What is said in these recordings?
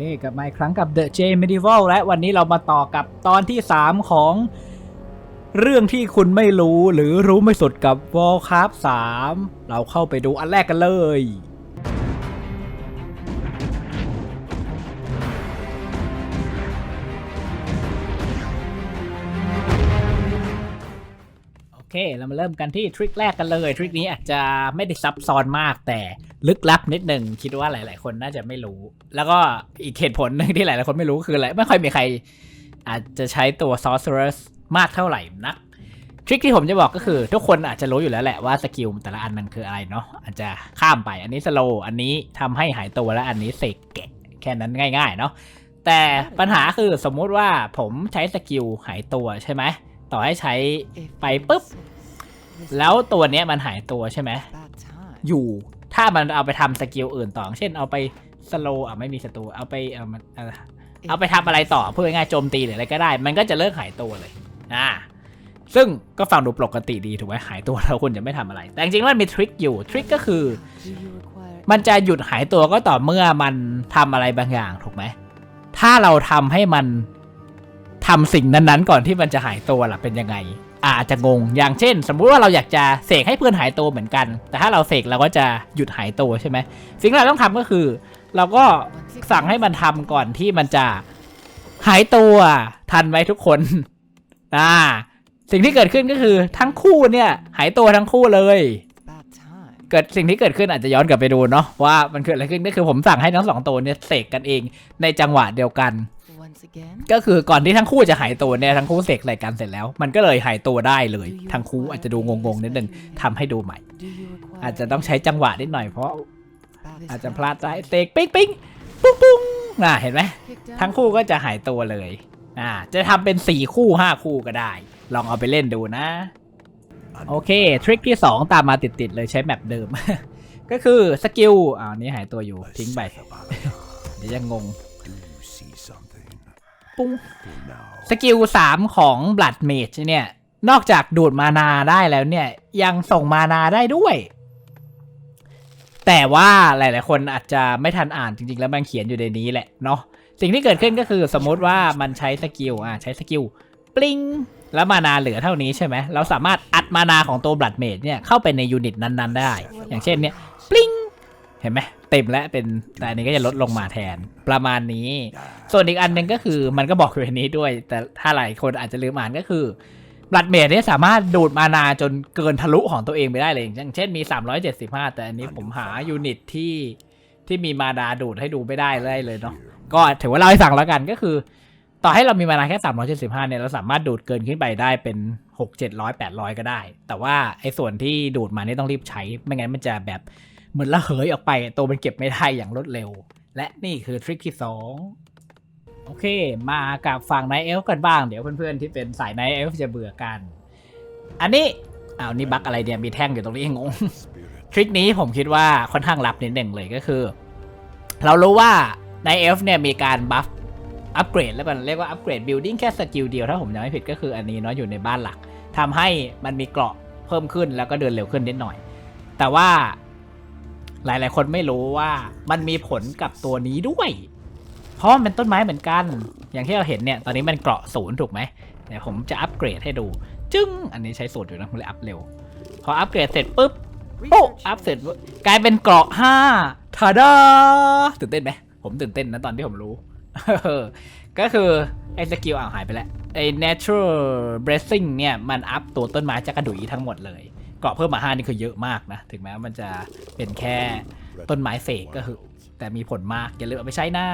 เคกลับมาอีกครั้งกับ The J Medieval และวันนี้เรามาต่อกับตอนที่ 3 ของเรื่องที่คุณไม่รู้หรือรู้ไม่สุดกับ Warcraft 3 เราเข้าไปดูอันแรกกันเลย เค เรามาเริ่มกันที่ทริคแรกกันเลย ทริคนี้อาจจะไม่ได้ซับซ้อนมากแต่ลึกลับนิดหนึ่งคิดว่าหลาย ๆ คนน่าจะไม่รู้ แล้วก็อีกเหตุผลหนึงที่หลาย ๆ คนไม่รู้คืออะไร ไม่ค่อยมีใคร อาจจะใช้ตัว sorceress มากเท่าไหร่นัก ทริคที่ผมจะบอกก็คือ ทุกคนอาจจะรู้อยู่แล้วแหละว่าสกิลแต่ละอันมันคืออะไรเนาะอาจจะข้ามไปอันนี้สโลอันนี้ทำให้หายตัวและอันนี้เสกแกะแค่นั้นง่าย ๆ เนาะแต่ปัญหาคือสมมุติว่าผมใช้สกิลหายตัวใช่ไหม ต่อให้ใช้ไปปุ๊บ แล้วตัวเนี้ยมันหายตัวใช่ไหม อยู่ ถ้ามันเอาไปทำสกิลอื่นต่อ เช่นเอาไปสโลอะไม่มีศัตรู เอาไปเอามันเอาเอาไปทำอะไรต่อเพื่อง่ายๆโจมตีหรืออะไรก็ได้ มันก็จะเลิกหายตัวเลย อ่า ซึ่งก็ฟังดูปกติดีถูกไหมหายตัวแล้วคุณจะไม่ทำอะไร แต่จริงๆแล้วมันมีทริคอยู่ ทริคก็คือ มันจะหยุดหายตัวก็ต่อเมื่อมันทำอะไรบางอย่างถูกไหม ถ้าเราทำให้มัน ทำสิ่งนั้นๆ ก่อนที่มันจะหายตัวล่ะเป็นยังไง อาจจะงง อย่างเช่น สมมุติว่าเราอยากจะเสกให้เพื่อนหายตัวเหมือนกัน แต่ถ้าเราเสกเราก็จะหยุดหายตัวใช่ไหมสิ่งที่เราต้องทำก็คือ เราก็สั่งให้มันทำก่อนที่มันจะหายตัวทันไหมทุกคนอ่าสิ่งที่เกิดขึ้นก็คือทั้งคู่เนี่ยหายตัวทั้งคู่เลยเกิดสิ่งที่เกิดขึ้นอาจจะย้อนกลับไปดูเนาะว่ามันเกิดอะไรขึ้นก็คือผมสั่งให้ทั้งสองตัวเนี่ยเสกกันเองในจังหวะเดียวกัน ก็คือก่อนที่ทั้งคู่จะหายตัวเนี่ยทั้งคู่เสกใส่กันเสร็จแล้ว มันก็เลยหายตัวได้เลย ทั้งคู่อาจจะดูงงๆนิดนึงทำให้ดูใหม่ อาจจะต้องใช้จังหวะนิดหน่อยเพราะ อาจจะพลาดได้เสกปิ๊งปิ๊งปุ้งปุ้งน่ะเห็นไหมทั้งคู่ก็จะหายตัวเลยอ่าจะทำเป็นสี่คู่ห้าคู่ก็ได้ ลองเอาไปเล่นดูนะโอเคทริคที่ 2 ตามมาติดๆเลยใช้แมปเดิม ก็คือสกิลอ่าวนี้หายตัวอยู่ทิ้งไปเดี๋ยวจะงง ปุ้งสกิล3ของ Blood Mage เนี่ย นอกจากดูดมานาได้แล้วเนี่ย ยังส่งมานาได้ด้วย แต่ว่าหลาย ๆ คนอาจจะไม่ทันอ่านจริง ๆ แล้วมันเขียนอยู่ในนี้แหละเนาะสิ่งที่เกิดขึ้นก็คือสมมติว่ามันใช้สกิลอะใช้สกิลปลิงแล้วมานาเหลือเท่านี้ใช่ไหม เราสามารถอัดมานาของตัว Blood Mage เนี่ยเข้าไปในยูนิตนั้น ๆ ได้ อย่างเช่นเนี่ยปลิง เห็นไหมเต็มแล้วเป็นแต่อันนี้ก็จะลดลงมาแทนประมาณนี้ ส่วนอีกอันหนึ่งก็คือมันก็บอกอยู่ในนี้ด้วย แต่ถ้าหลายคนอาจจะลืมอ่านก็คือบลัดเมดเนี่ยสามารถดูดมานาจนเกินทะลุของตัวเองไปได้เลยอย่างเช่นมี 375 แต่อันนี้ผมหายูนิตที่ที่มีมานาดูดให้ดูไม่ได้เลยเลยเนาะก็ถือว่าเล่าให้ฟังแล้วกันก็คือ ต่อให้เรามีมานาแค่ 375 เนี่ยเราสามารถดูดเกินขึ้นไปได้เป็น 6 700 800 ก็ได้ แต่ว่าไอ้ส่วนที่ดูดมานี่ต้องรีบใช้ไม่งั้นมันจะแบบ เหมือนระเหยออกไปตัวมันเก็บไม่ได้อย่างรวดเร็ว และนี่คือทริคที่2โอเค มากับฝั่งไนเอลกันบ้าง เดี๋ยวเพื่อนๆที่เป็นสายไนเอลจะเบื่อกัน อันนี้อ้าวนี่บั๊กอะไรเนี่ยมีแท่งอยู่ตรงนี้งงทริคนี้ผมคิดว่าค่อนข้างลับนิดหนึ่งเลยก็คือ เรารู้ว่าในเอฟเนี่ยมีการบัฟอัปเกรดแล้วกันเรียกว่าอัปเกรดบิลดิ้งแค่สกิลเดียวถ้าผมจำไม่ผิดก็คืออันนี้เนาะอยู่ในบ้านหลักทำให้มันมีเกราะเพิ่มขึ้นแล้วก็เดินเร็วขึ้นนิดหน่อย แต่ว่า หลาย ๆ คนไม่รู้ว่ามันมีผลกับตัวนี้ด้วย เพราะมันเป็นต้นไม้เหมือนกัน อย่างที่เราเห็นเนี่ย ตอนนี้มันเกราะศูนย์ถูกไหมเดี๋ยวผมจะอัปเกรดให้ดู จึ้ง อันนี้ใช้สูตรอยู่นะผมเลยอัพเร็ว พออัปเกรดเสร็จปุ๊บโป๊ะอัพเสร็จกลายเป็นเกราะห้าทาดาตื่นเต้นไหมผมตื่นเต้นนะตอนที่ผมรู้ ก็คือ ไอ้สกิลอ่าวหายไปแล้ว ไอ้ natural blessing เนี่ย มันอัพตัวต้นไม้จักระดุยทั้งหมดเลย เกราะเพิ่มมาห้านี่คือเยอะมากนะ ถึงแม้มันจะเป็นแค่ต้นไม้เสกก็คือ แต่มีผลมาก อย่าลืมเอาไปใช้นะ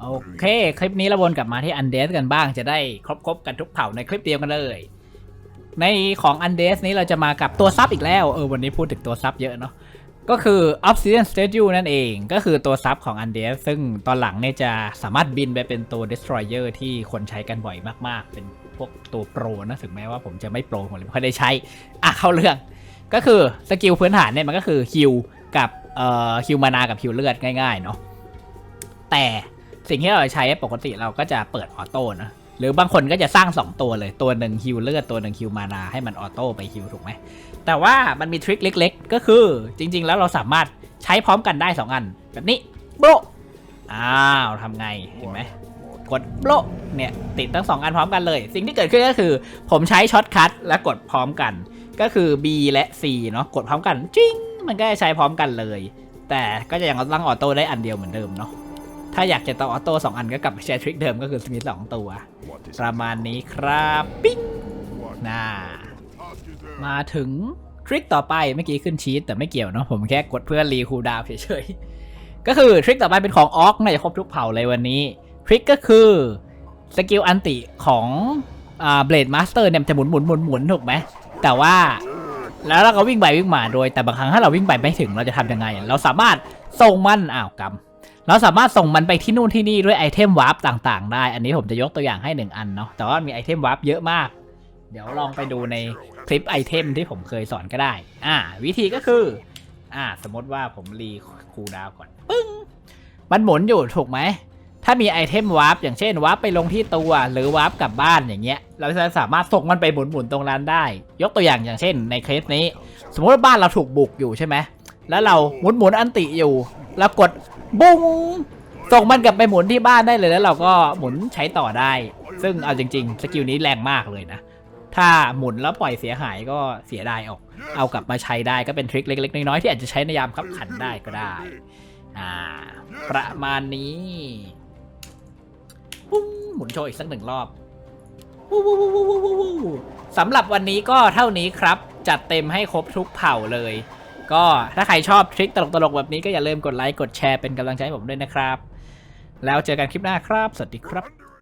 โอเค คลิปนี้เราวนกลับมาที่อันเดสกันบ้างจะได้ครบๆกันทุกเผ่าในคลิปเดียวกันเลย ในของอันเดสนี้เราจะมากับตัวซับอีกแล้ว เออวันนี้พูดถึงตัวซับเยอะเนาะก็คือ Obsidian Statue นั่นเองก็คือตัวซับของ Undead ซึ่งตอนหลังเนี่ยจะสามารถบินไปเป็นตัว Destroyer ที่คนใช้กันบ่อยมาก ๆ เป็น วกตัวโปรนะถึงแม้ว่าผมจะไม่โปรผมเลยไม่ค่อยได้ใช้ อะเข้าเรื่อง ก็คือสกิลพื้นฐานเนี่ยมันก็คือฮิลกับเอ่อฮิลมานากับฮิลเลือดง่ายๆเนาะแต่สิ่งที่เราใช้ปกติเราก็จะเปิดออโต้นะหรือบางคนก็จะสร้าง 2 ตัวเลยตัวหนึ่งฮิลเลือดตัวหนึ่งฮิลมานาให้มันออโต้ไปฮิลถูกไหมแต่ว่ามันมีทริคเล็ก ๆ ก็คือจริง ๆ แล้วเราสามารถใช้พร้อมกันได้ 2 อัน แบบนี้โบะอ้าวทำไงเห็นไหม กดโปะเนี่ยติดทั้งสองอันพร้อมกันเลย สิ่งที่เกิดขึ้นก็คือ ผมใช้ช็อตคัทและกดพร้อมกัน ก็คือ B และ C เนาะกดพร้อมกันจิ้งมันก็จะใช้พร้อมกันเลย แต่ก็จะยังตั้งออโต้ได้อันเดียวเหมือนเดิมเนาะถ้าอยากจะต่อออโต้สองอันก็กลับไปใช้ทริคเดิมก็คือมีสองตัว ประมาณนี้ครับปิ้งน่ามาถึงทริคต่อไปเมื่อกี้ขึ้นชีตแต่ไม่เกี่ยวเนาะผมแค่กดเพื่อรีคูดาวเฉยๆก็คือทริคต่อไปเป็นของออกในครบทุกเผ่าเลยวันนี้ ทริคก็คือสกิลอันติของอ่าเบลดมาสเตอร์เนี่ยจะหมุนหมุนหมุนหมุนถูกไหมแต่ว่าแล้วเราก็วิ่งไปวิ่งมาโดยแต่บางครั้งถ้าเราวิ่งไปไม่ถึงเราจะทำยังไง เราสามารถส่งมันอ้าวกำเราสามารถส่งมันไปที่นู่นที่นี่ด้วยไอเทมวาร์ปต่างๆ ได้ อันนี้ผมจะยกตัวอย่างให้หนึ่งอันเนาะแต่ว่ามีไอเทมวาร์ปเยอะมาก เดี๋ยวลองไปดูในคลิปไอเทมที่ผมเคยสอนก็ได้ อ่า วิธีก็คืออ่า สมมติว่าผมรีคูดาวก่อนปึ้งมันหมุนอยู่ถูกไหม ถ้ามีไอเทมวาร์ปอย่างเช่นวาร์ปไปลงที่ตัว หรือวาร์ปกลับบ้านอย่างเงี้ย เราจะสามารถส่งมันไปหมุนๆตรงนั้นได้ ยกตัวอย่างอย่างเช่น ในเคสนี้ สมมติว่าบ้านเราถูกบุกอยู่ใช่ไหมแล้วเราหมุนหมุนๆอันติอยู่แล้วกดบุ้งส่งมันกลับไปหมุนที่บ้านได้เลยแล้วเราก็หมุนใช้ต่อได้ ซึ่งเอาจริง ๆ สกิลนี้แรงมากเลยนะ ถ้าหมุนแล้วปล่อยเสียหายก็เสียดายออก เอากลับมาใช้ได้ก็เป็นทริคเล็กๆน้อยๆที่อาจจะใช้ในยามขับขันได้ก็ได้ อ่า ประมาณนี้ ปุ้งหมุนโชว์อีกสักหนึ่งรอบวู้วู้วู้วู้วู้วู้สำหรับวันนี้ก็เท่านี้ครับ จัดเต็มให้ครบทุกเผ่าเลย ก็ถ้าใครชอบทริคตลกๆแบบนี้ก็อย่าลืมกดไลค์กดแชร์เป็นกำลังใจให้ผมด้วยนะครับ แล้วเจอกันคลิปหน้าครับ สวัสดีครับ